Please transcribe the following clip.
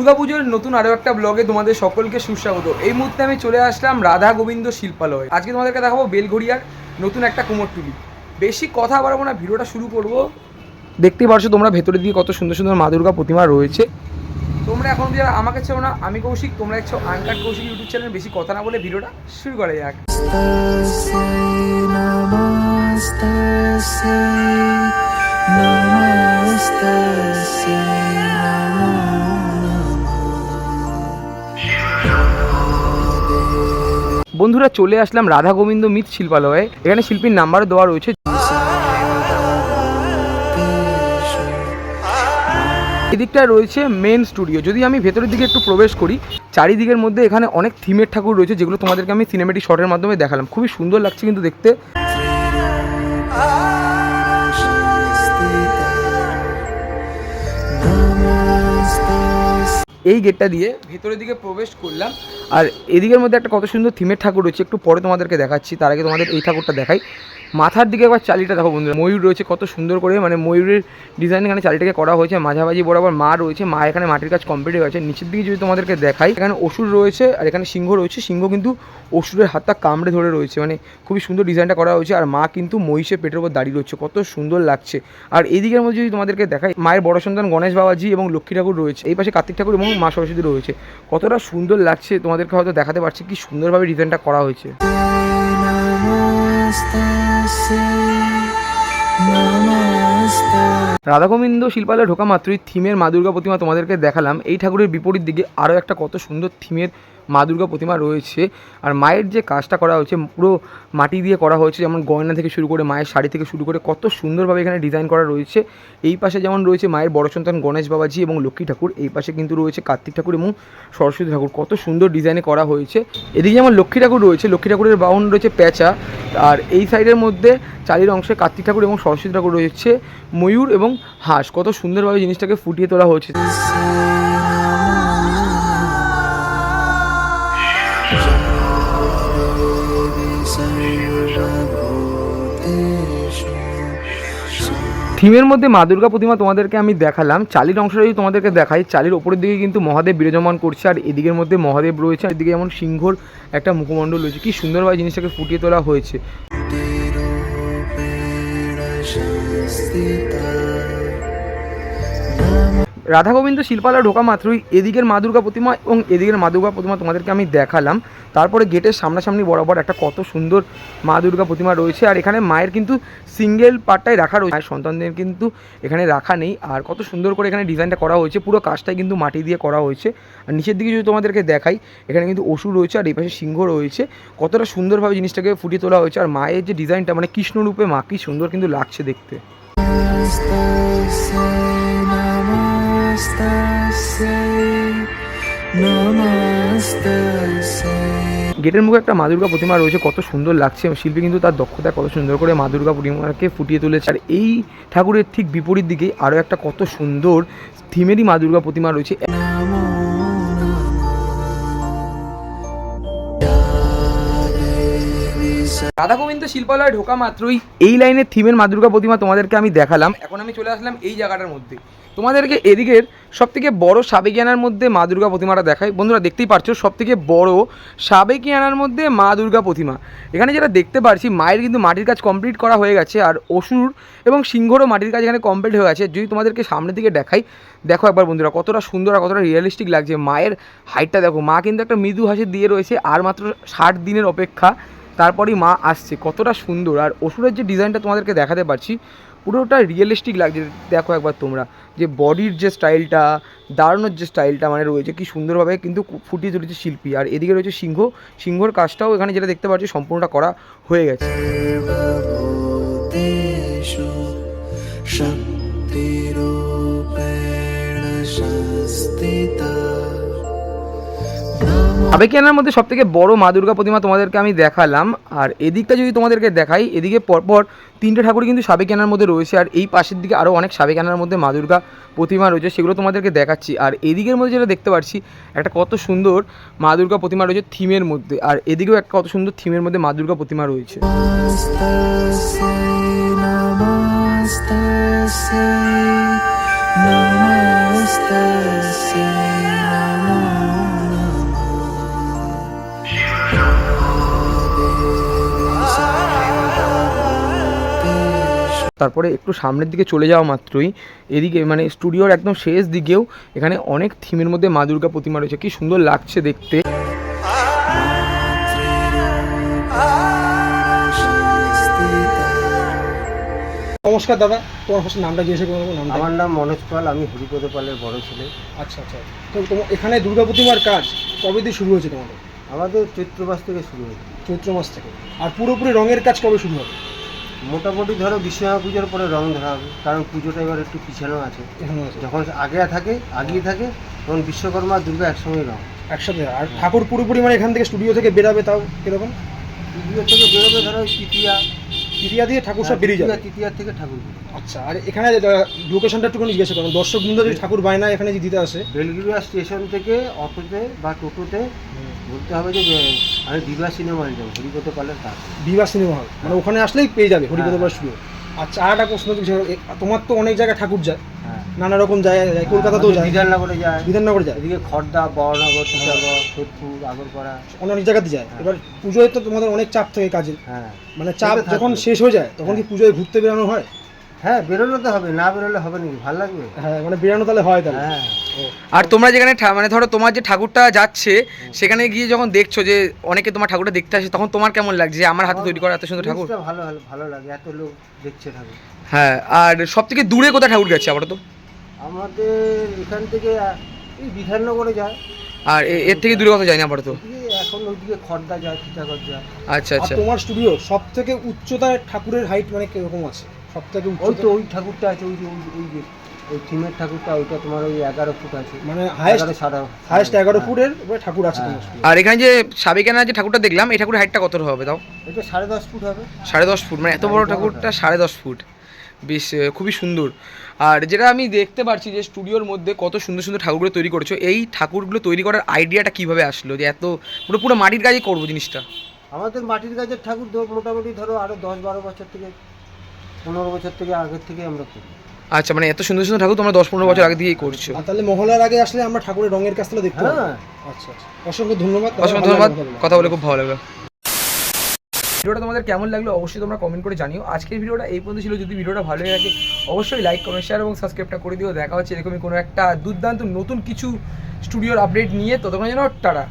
দুর্গাপুজোর নতুন আরও একটা ব্লগে তোমাদের সকলকে সুস্বাগত। এই মুহূর্তে আমি চলে আসলাম রাধা গোবিন্দ শিল্পালয়। আজকে তোমাদেরকে দেখাবো বেলঘড়িয়ার নতুন একটা কুমোরটুলি বেশি কথা বাড়াবো না, ভিডিওটা শুরু করব। দেখতেই পারছ তোমরা ভেতরের দিকে কত সুন্দর সুন্দর মা দুর্গা প্রতিমা রয়েছে। তোমরা এখন যারা আমাকে চাও না, আমি কৌশিক, তোমরা দেখছ আনকাট কৌশিক ইউটিউব চ্যানেল বেশি কথা না বলে ভিডিওটা শুরু করা যাক। বন্ধুরা চলে আসলাম রাধা গোবিন্দ মিত শিল্পালয়ে। এখানে শিল্পীর নাম্বার দেওয়া রয়েছে। এদিকটা রয়েছে মেন স্টুডিও যদি আমি ভেতরের দিকে একটু প্রবেশ করি, চারিদিকের মধ্যে এখানে অনেক থিমের ঠাকুর রয়েছে, যেগুলো তোমাদেরকে আমি সিনেমেটিক শটের মাধ্যমে দেখালাম। খুবই সুন্দর লাগছে কিন্তু দেখতে। এই গেটটা দিয়ে ভেতরের দিকে প্রবেশ করলাম। আর এদিকের মধ্যে একটা কত সুন্দর থিমের ঠাকুর রয়েছে, একটু পরে তোমাদেরকে দেখাচ্ছি, তার আগে তোমাদের এই ঠাকুরটা দেখাই। মাথার দিকে একবার চালিটা দেখো বন্ধুরা, ময়ূর রয়েছে কত সুন্দর করে মানে ময়ূরের ডিজাইন এখানে চালিটাকে করা হয়েছে, মাঝামাঝি বরাবর মা রয়েছে, মা এখানে মাটির কাজ কমপ্লিট হয়ে গেছে। নিচের দিকে যদি তোমাদেরকে দেখাই, এখানে অসুর রয়েছে আর এখানে সিংহ রয়েছে, সিংহ কিন্তু অসুরের হাতটা কামড়ে ধরে রয়েছে মানে খুবই সুন্দর ডিজাইনটা করা হয়েছে, আর মা কিন্তু মহিষের পেটের উপর দাঁড়িয়ে রয়েছে, কত সুন্দর লাগছে। আর এদিকের মধ্যে যদি তোমাদেরকে দেখাই, মায়ের বড় সন্তান গণেশ বাবাজি এবং লক্ষ্মী ঠাকুর রয়েছে, এই পাশে কার্তিক ঠাকুর এবং মা সরস্বতী রয়েছে, কতটা সুন্দর লাগছে তোমাদেরকে হয়তো দেখাতে পারছি, কি সুন্দরভাবে ডিজাইনটা করা হয়েছে। রাধা গোবিন্দ শিল্পালয়ে ঢোকা মাত্রই থিমের মা দুর্গা প্রতিমা তোমাদেরকে দেখালাম। এই ঠাকুরের বিপরীত দিকে আরও একটা কত সুন্দর থিমের মা দুর্গা প্রতিমা রয়েছে। আর মায়ের যে কাজটা করা হয়েছে, পুরো মাটি দিয়ে করা হয়েছে, যেমন গয়না থেকে শুরু করে, মায়ের শাড়ি থেকে শুরু করে, কত সুন্দরভাবে এখানে ডিজাইন করা রয়েছে। এই পাশে যেমন রয়েছে মায়ের বড় সন্তান গণেশ বাবাজি এবং লক্ষ্মী ঠাকুর, এই পাশে কিন্তু রয়েছে কার্তিক ঠাকুর এবং সরস্বতী ঠাকুর। কত সুন্দর ডিজাইনে করা হয়েছে। এদিকে যেমন লক্ষ্মী ঠাকুর রয়েছে, লক্ষ্মী ঠাকুরের বাহন রয়েছে পেঁচা। আর এই সাইডের মধ্যে চারির অংশে কার্তিক ঠাকুর এবং সরস্বতী ঠাকুর রয়েছে, ময়ূর এবং হাঁস। কত সুন্দরভাবে জিনিসটাকে ফুটিয়ে তোলা হয়েছে। থিমের মধ্যে মা দুর্গা প্রতিমা তোমাদেরকে আমি দেখালাম। চালির অংশটা যদি তোমাদেরকে দেখাই, চালির ওপরের দিকে কিন্তু মহাদেব বিরাজমান করছে, আর এদিকের মধ্যে মহাদেব রয়েছে, আর এদিকে যেমন সিংহর একটা মুখমণ্ডল রয়েছে। কি সুন্দরভাবে জিনিসটাকে ফুটিয়ে তোলা হয়েছে। রাধা গোবিন্দ শিল্পালয় ঢোকা মাত্রই এদিকের মা দুর্গা প্রতিমা এবং এদিকের মা দুর্গা প্রতিমা তোমাদেরকে আমি দেখালাম। তারপরে গেটের সামনাসামনি বরাবর একটা কত সুন্দর মা দুর্গা প্রতিমা রয়েছে আর এখানে মায়ের কিন্তু সিঙ্গেল পার্টটাই রাখা রয়েছে। সন্তানদের কিন্তু এখানে রাখা নেই আর কত সুন্দর করে এখানে ডিজাইনটা করা হয়েছে। পুরো কাজটাই কিন্তু মাটি দিয়ে করা হয়েছে। আর নিচের দিকে যদি তোমাদেরকে দেখাই, এখানে কিন্তু অসুর রয়েছে আর এই পাশে সিংহ রয়েছে। কতটা সুন্দরভাবে জিনিসটাকে ফুটিয়ে তোলা হয়েছে। আর মায়ের যে ডিজাইনটা মানে কৃষ্ণরূপে মা, কি সুন্দর কিন্তু লাগছে দেখতে। গেটের মুখে একটা মা দুর্গা প্রতিমা রয়েছে, কত সুন্দর লাগছে। শিল্পী কিন্তু তার দক্ষতা কত সুন্দর করে মা দুর্গা প্রতিমাকে ফুটিয়ে তুলেছে। আর এই ঠাকুরের ঠিক বিপরীত দিকে আরও একটা কত সুন্দর থিমেরই মা দুর্গা প্রতিমা রয়েছে। রাধা গোবিন্দ শিল্পালয়ে ঢোকা মাত্রই এই লাইনের থিমের মা দুর্গা প্রতিমা তোমাদেরকে আমি দেখালাম। এখন আমি চলে আসলাম এই জায়গাটার মধ্যে। তোমাদেরকে এদিকের সব থেকে বড় সাবেকিয়ানার মধ্যে মা দুর্গা প্রতিমাটা দেখাই। বন্ধুরা দেখতেই পারছ সব থেকে বড় সাবেকিয়ানার মধ্যে মা দুর্গা প্রতিমা। এখানে যেটা দেখতে পারছি, মায়ের কিন্তু মাটির কাজ কমপ্লিট করা হয়ে গেছে, আর অসুর এবং সিংহরও মাটির কাজ এখানে কমপ্লিট হয়ে গেছে। যদি তোমাদেরকে সামনের দিকে দেখাই, দেখো একবার বন্ধুরা, কতটা সুন্দর আর কতটা রিয়েলিস্টিক লাগছে। মায়ের হাইটটা দেখো, মা কিন্তু একটা মৃদু হাসি দিয়ে রয়েছে, আর মাত্র ষাট দিনের অপেক্ষা। তারপরেই মা আসছে, কতটা সুন্দর। আর অসুরের যে ডিজাইনটা তোমাদেরকে দেখাতে পারছি পুরোটা রিয়েলিস্টিক লাগছে। দেখো একবার তোমরা, যে বডির যে স্টাইলটা দাঁড়ানোর যে স্টাইলটা মানে রয়েছে, কি সুন্দরভাবে কিন্তু ফুটিয়ে তুলেছে শিল্পী। আর এদিকে রয়েছে সিংহ। সিংহর কাজটাও এখানে যেটা দেখতে পাচ্ছি, সম্পূর্ণটা করা হয়ে গেছে। সাবেকিয়ানার মধ্যে সব থেকে বড় মা দুর্গা প্রতিমা তোমাদেরকে আমি দেখালাম আর এদিকটা যদি তোমাদেরকে দেখাই এদিকে পরপর তিনটে ঠাকুর কিন্তু সাবেকিয়ানার মধ্যে রয়েছে আর এই পাশের দিকে আরও অনেক সাবেকিয়ানার মধ্যে মা দুর্গা প্রতিমা রয়েছে সেগুলো তোমাদেরকে দেখাচ্ছি আর এদিকের মধ্যে যেটা দেখতে পাচ্ছি একটা কত সুন্দর মা দুর্গা প্রতিমা রয়েছে থিমের মধ্যে আর এদিকেও একটা কত সুন্দর থিমের মধ্যে মা দুর্গা প্রতিমা রয়েছে তারপরে একটু সামনের দিকে চলে যাওয়া মাত্রই। এদিকে মানে স্টুডিওর একদম শেষ দিকেও এখানে অনেক থিমের মধ্যে মা দুর্গা প্রতিমা রয়েছে। কি সুন্দর লাগছে দেখতে। নমস্কার দাদা তোমার ফার্স্ট নামটা জিজ্ঞাসা করব নামটা? আমার নাম মনোজ পাল আমি হরিপদ পালের বড় ছেলে। আচ্ছা আচ্ছা তো তোমার এখানে দুর্গা প্রতিমার কাজ কবে দিয়ে শুরু হয়েছে তোমাদের? আমাদের চৈত্র মাস থেকে শুরু হয়েছে। চৈত্র মাস থেকে। আর পুরোপুরি রঙের কাজ কবে শুরু হবে? মোটামুটি ধরো বিশ্বকর্মা পুজোর পরে রং ধরা হবে কারণ পুজোটা এবার একটু পিছানো আছে। এখনও যখন আগে থাকে আগিয়ে থাকে তখন বিশ্বকর্মা দুর্গা একসঙ্গে রং। একসাথে আর ঠাকুর পুরোপুরি মানে এখান থেকে স্টুডিও থেকে বেরাবে তাও কীরকম স্টুডিও থেকে বেরোবে ধরো তৃতীয়া তৃতীয়া দিয়ে ঠাকুর সব বেরিয়ে যাবে। তৃতীয়া- থেকে ঠাকুর আচ্ছা আর এখানে লোকেশনটা একটু জিজ্ঞাসা করুন দর্শক বন্ধু যদি ঠাকুর বায়না এখানে দিতে আসে। বেলগুড়িয়া স্টেশন থেকে অটোতে বা টোটোতে বলতে হবে যে আমি বিবাহ সিনেমা হল যাব হরিপদ পালের কাজ। বিবা সিনেমা হল। মানে ওখানে আসলেই পেয়ে যাবে হরিপদ হ্যাঁ। স্টুডিও আচ্ছা আর একটা প্রশ্ন তোমার তো অনেক জায়গায় ঠাকুর যায়। হ্যাঁ। নানা রকম জায়গায় যায়। কলকাতাতেও যায়। বিধাননগরে যায়। বিধাননগরে যায়। এদিকে খড়দা বড়নগর টিটাগড় সোদপুর আগরপাড়া। অনেক জায়গাতে যায়। এবার পুজোয় তো তোমাদের অনেক চাপ থাকে কাজে হ্যাঁ। মানে চাপ যখন শেষ হয়ে যায় তখন কি পুজোয় ঘুরতে বেরোনো হয়? হ্যাঁ বেরোলে তো হবে না বেরোলে হবে নাকি? ভালো লাগবে? হ্যাঁ মানে বেরানো তাহলে হয় তাহলে। হ্যাঁ। আর তোমরা যেখানে ঠা- মানে ধরো তোমার যে ঠাকুরটা যাচ্ছে সেখানে গিয়ে যখন দেখছ যে অনেকে তোমার ঠাকুরটা দেখতে আসে তখন তোমার কেমন লাগছে যে আমার হাতে তৈরি করা এত সুন্দর ঠাকুর? ভালো ভালো ভালো লাগে এত লোক দেখছে ঠাকুর। হ্যাঁ আর সব থেকে দূরে কোথায় ঠাকুর গেছে আপাতত? আমাদের এখান থেকে এই বিধাননগরে যায়। আর এ- এর থেকে দূরে কোথাও যায় না আপাতত? ওইদিকে এখন ওইদিকে খড়দা যায় টিটাগড় যায়। আচ্ছা আর আচ্ছা। তোমার স্টুডিও সব থেকে উচ্চতার ঠাকুরের হাইট মানে কীরকম আছে? সব থেকে ওই উচ্চতা? তো ওই ঠাকুরটা আছে ওই যে ওই যে- ওই যে ওই থিমের ঠাকুরটা ওইটা তোমার ওই এগারো ফুট আছে। মানে হাইস্ট এগারো সাড়ে হাইস্ট এগারো হ্যাঁ। ফুটের উপরে ঠাকুর আছে হ্যাঁ। তোমার studio। আর এখানে যে সাবেকানা যে ঠাকুরটা দেখলাম এই ঠাকুরের হাইটটা কত হবে তাও? এটা সাড়ে দশ ফুট হবে। সাড়ে দশ ফুট মানে এত বড় ঠাকুরটা সাড়ে দশ ফুট। বেশ খুবই সুন্দর। আর যেটা আমি দেখতে পারছি যে স্টুডিওর মধ্যে কত সুন্দর সুন্দর ঠাকুরগুলো তৈরি করেছ এই ঠাকুরগুলো তৈরি করার আইডিয়াটা কীভাবে আসলো? যে এত পুরো পুরো মাটির কাজই করব জিনিসটা। আমাদের মাটির গাছের ঠাকুর ধর মোটামুটি ধরো আরও দশ বারো বছর থেকে পনেরো বছর থেকে আগের থেকে আমরা করি। আচ্ছা মানে এত সুন্দর সুন্দর ঠাকুর তোমরা দশ পনেরো বছর আগে দিয়েই করছ। তাহলে মহলার আগে আসলে আমরা ঠাকুরের রঙের কাজটা দেখতে হ্যাঁ। আচ্ছা আচ্ছা। অসংখ্য ধন্যবাদ। অসংখ্য ধন্যবাদ। কথা বলে খুব ভালো লাগল। ভিডিওটা তোমাদের কেমন লাগল অবশ্যই তোমরা কমেন্ট করে জানিও। আজকের ভিডিওটা এই পর্যন্ত ছিল। যদি ভিডিওটা ভালো লাগে থাকে, অবশ্যই লাইক কমেন্ট শেয়ার এবং সাবস্ক্রাইবটা করে দিও। দেখা হচ্ছে এরকমই কোনো একটা দুর্দান্ত নতুন কিছু স্টুডিওর আপডেট নিয়ে। ততক্ষণ যেন টাটা।